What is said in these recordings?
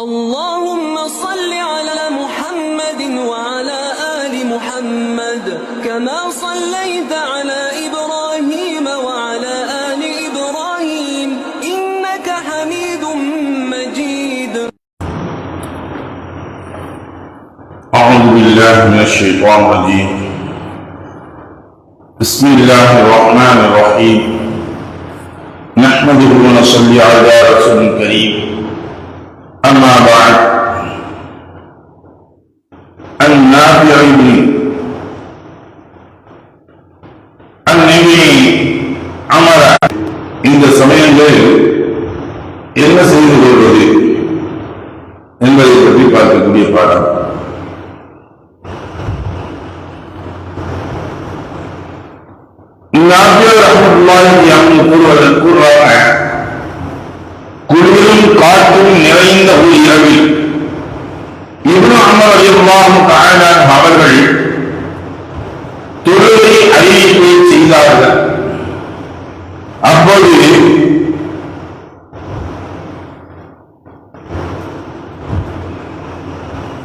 اللهم صل على محمد وعلى آل محمد كما صليت على إبراهيم وعلى آل إبراهيم إنك حميد مجيد. أعوذ بالله من الشيطان الرجيم. بسم الله الرحمن الرحيم. نحمده ونصلي على رسول الكريم. أما بعد النافع بن அந்நிலை அமர இந்த சமயங்களில் என்ன செய்து கொள்வது என்பதை பற்றி பார்க்கக்கூடிய பாடம் நாபியர் ரஹமத்துல்லாஹி அவங்க கூறுவதன் கூறுவாங்க குளிரும் காற்றும் நிறைந்த ஒரு இரவில். இப்னு அவர்கள் தொழுகை அறிவிப்பை செய்தார்கள். அப்பொழுது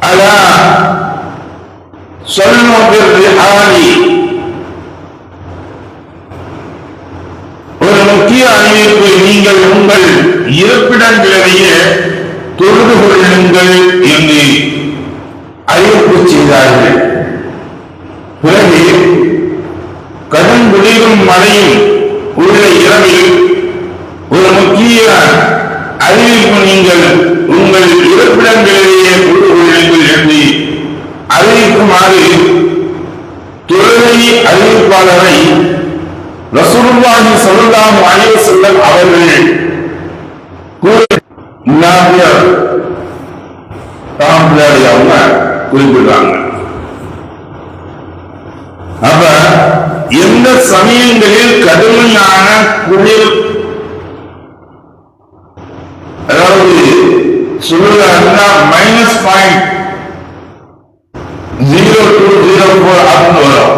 அலா சொல்லு பிர்ரிஹாலி ஒரு முக்கிய அறிவிப்பு நீங்கள் உங்கள் இருப்பிடங்களிலேயே தொழுது கொள்ளுங்கள் என்று அறிவிப்பு செய்தார்கள். பிறகு கடும் குளிரும் மழையும் உள்ள இரவில் ஒரு முக்கிய அறிவிப்பு நீங்கள் உங்கள் இருப்பிடங்களிலேயே தொழுது கொள்ளுங்கள் என்று அறிவிக்குமாறு தொழுகை அறிவிப்பாளரை ரசூலுல்லாஹி ஸல்லல்லாஹு அலைஹி வஸல்லம் அவர்கள் குறிப்பிடுறாங்க. அப்ப எந்த சமயங்களில் கடுமையான குளிர் அதாவது சொல்லுறாங்கன்னா minus point zero two zero four அப்படின்னு வரும்.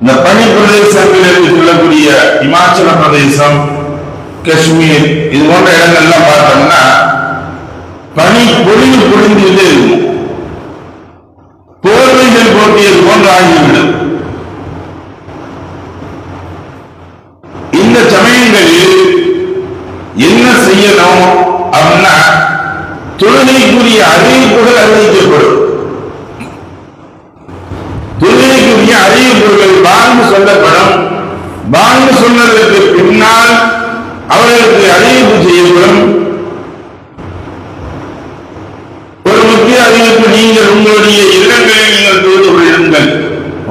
இந்த பனி பிரதேசங்கள் என்று சொல்லக்கூடிய இமாச்சல பிரதேசம் காஷ்மீர் இது போன்ற இடங்கள்லாம் பார்த்தோம்னா பனி பொழிவு பொழிந்துகிட்டே இருக்கும். ஆகிவிடும். இந்த சமயங்களில் என்ன செய்யணும் அப்படின்னா தொழுகைக்குரிய அறிவிப்புகள் அறிவிக்கப்படும். தொழுகைக்குரிய அறிவிப்புகள் வாழ்ந்து சொல்லப்படும். வாழ்ந்து சொன்னதற்கு பின்னால் அவர்களுக்கு அறிவிப்பு செய்யப்படும். ஒரு முக்கிய அறிவிப்பு நீங்கள் உங்களுடைய இல்லங்களில் நீங்கள் தொழுது கொள்ளுங்கள்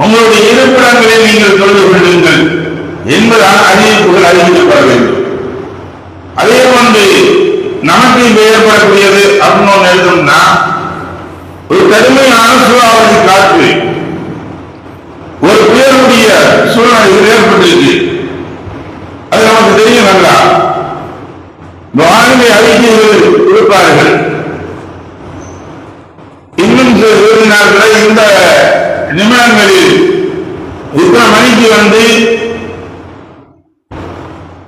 உங்களுடைய இருப்பிடங்களை நீங்கள் தொழுது கொள்ளுங்கள். என்பதால் அறிவிப்புகள் அறிவிக்கப்பட வேண்டும். அதே போன்று நமக்கு இங்கு ஏற்படக்கூடியது அப்படின்னு ஒன்று எழுதணும்னா ஒரு கடுமையான சூழாவளி காற்று ஒரு புயலுடைய சூழ்நிலை ஏற்பட்டிருக்கு அது நமக்கு தெரியும் நல்லா வானிலை அறிக்கைகள் கொடுப்பார்கள். இன்னும் சில நிமிடங்களில் இத்தனை மணிக்கு வந்து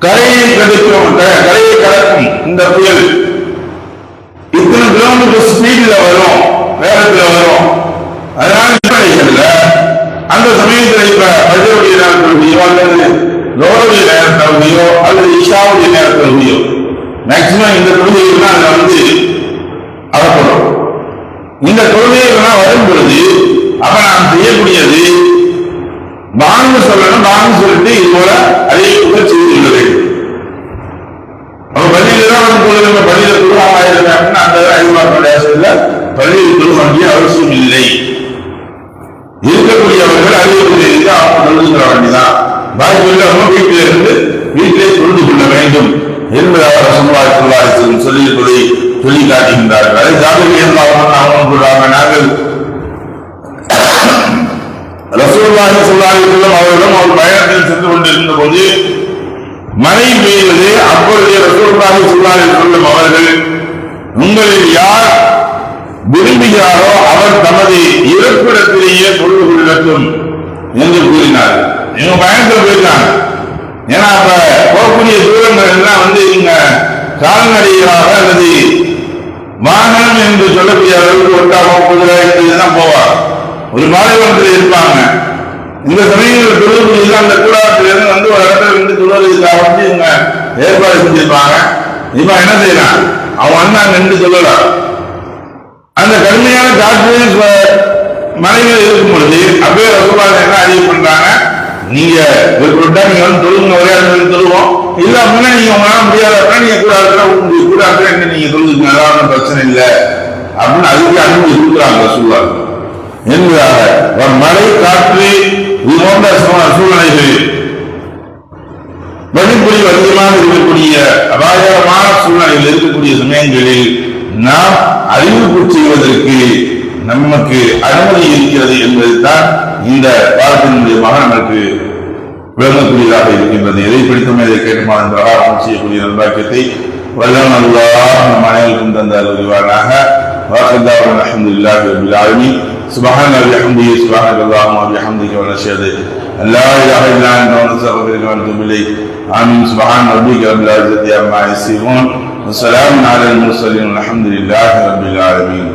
கரையை கடிக்கும் கரையை கடக்கும் இந்த புயல். இத்தனை கிலோமீட்டர் ஸ்பீட்ல வரும் வேகத்துல வரும். அதனால அந்த சமயத்தில் இப்ப பஜருடைய நேரத்திலையோ அல்லது லோருடைய நேரத்திலையோ அல்லது இஷாவுடைய நேரத்திலையோ மேக்சிமம் இந்த தொழுகைகள் அதுல வந்து அறப்படும் இந்த தொழுகைகள்லாம் வரும் பொழுது அப்ப நாம் செய்யக்கூடியது வாங்க சொல்லணும் வாங்க சொல்லிட்டு இது போல அறிவிப்புகள் செய்து கொள்ள வேண்டும். அப்ப பள்ளியில தான் வந்து தொழுகை பள்ளியில தொழுகாம அப்படின்னா அந்த ஐநூறு தேசத்துல பள்ளியில் தொழுக வேண்டிய அவசியம் இல்லை. இருக்கக்கூடியவர்கள் அறிவிப்பு செய்து அவங்க தொழுகிற வேண்டிதான் பாக்கி உள்ளவங்க வீட்டில இருந்து வீட்டிலே தொழுது கொள்ள வேண்டும் என்பதாக சமுதாய தொழிலாளர்கள் சொல்லி சொல்லி சொல்லி காட்டுகின்றார்கள். அதை ஜாதகம் இருந்தாலும் அவங்க சொல்றாங்க நாங்கள் ரசூல்லாஹி அவரிடம் அவர்களும் ஒரு பயணத்தில் சென்று கொண்டிருந்த போது மழை பெய்வது அப்பொழுது ரசூலுல்லாஹி ஸல்லல்லாஹு அலைஹி அவர்கள் உங்களில் யார் விரும்புகிறாரோ அவர் தமது இருப்பிடத்திலேயே தொழுது கொள்ளட்டும் என்று கூறினார் இவங்க பயணத்தில் போயிருக்காங்க. ஏன்னா அப்ப போகக்கூடிய தூரங்கள் எல்லாம் வந்து இங்க கால்நடைகளாக அல்லது வாகனம் என்று சொல்லக்கூடிய அளவுக்கு ஒட்டாகம் குதிரை இதுதான் போவார் ஒரு பாலைவனத்தில் இருப்பாங்க. இந்த சமயங்கள் இல்லை அந்த கூடாரத்திலிருந்து வந்து ஒரு இடத்துல இருந்து தொழுவதற்காக வந்து இவங்க ஏற்பாடு செஞ்சிருப்பாங்க. இப்ப என்ன செய்யலாம் அவன் வந்து அங்க நின்று சொல்லலாம். அந்த கடுமையான காற்று மனைவியில் இருக்கும் பொழுது அப்படியே ரசூலாங்க என்ன அறிவு பண்றாங்க? நீங்க விருப்பப்பட்டா நீங்க வந்து தொழுங்க ஒரே இடத்துல தொழுவோம். இல்ல அப்படின்னா நீங்க உங்களால முடியாத அப்படின்னா நீங்க கூட இருக்கிற உங்களுக்கு கூட என்ன நீங்க தொழுதுங்க. அதாவது பிரச்சனை இல்லை. அப்படின்னு அதுக்கு அனுமதி கொடுக்குறாங்க ரசூலாங்க என்பதாக ஒரு மழை காற்று இது போன்ற சூழ்நிலைகளில் வெளிப்பொழி அதிகமாக இருக்கக்கூடிய அபாயகரமான சூழ்நிலையில் இருக்கக்கூடிய சமயங்களில் நாம் அறிவிப்பு செய்வதற்கு நமக்கு அனுமதி இருக்கிறது என்பதுதான் இந்த பாடத்தின் மூலியமாக நமக்கு விளங்கக்கூடியதாக இருக்கின்றது. எதை பிடித்தமே இதை கேட்டுமான பிரகாரம் செய்யக்கூடிய நல்வாக்கியத்தை வல்லவன் அல்லாஹ் நம் அனைவருக்கும் தந்த அறிவானாக வாசல்லாஹு அல்ஹம்துலில்லாஹி ரப்பில் سبحان وبحمده سبحانك اللهم وبحمدك ونشهد أن لا إله إلا أنت ونستغفرك ونتوب إليك. آمين. سبحان ربك رب العزة عما يصفون وسلام على المرسلين والحمد لله رب العالمين.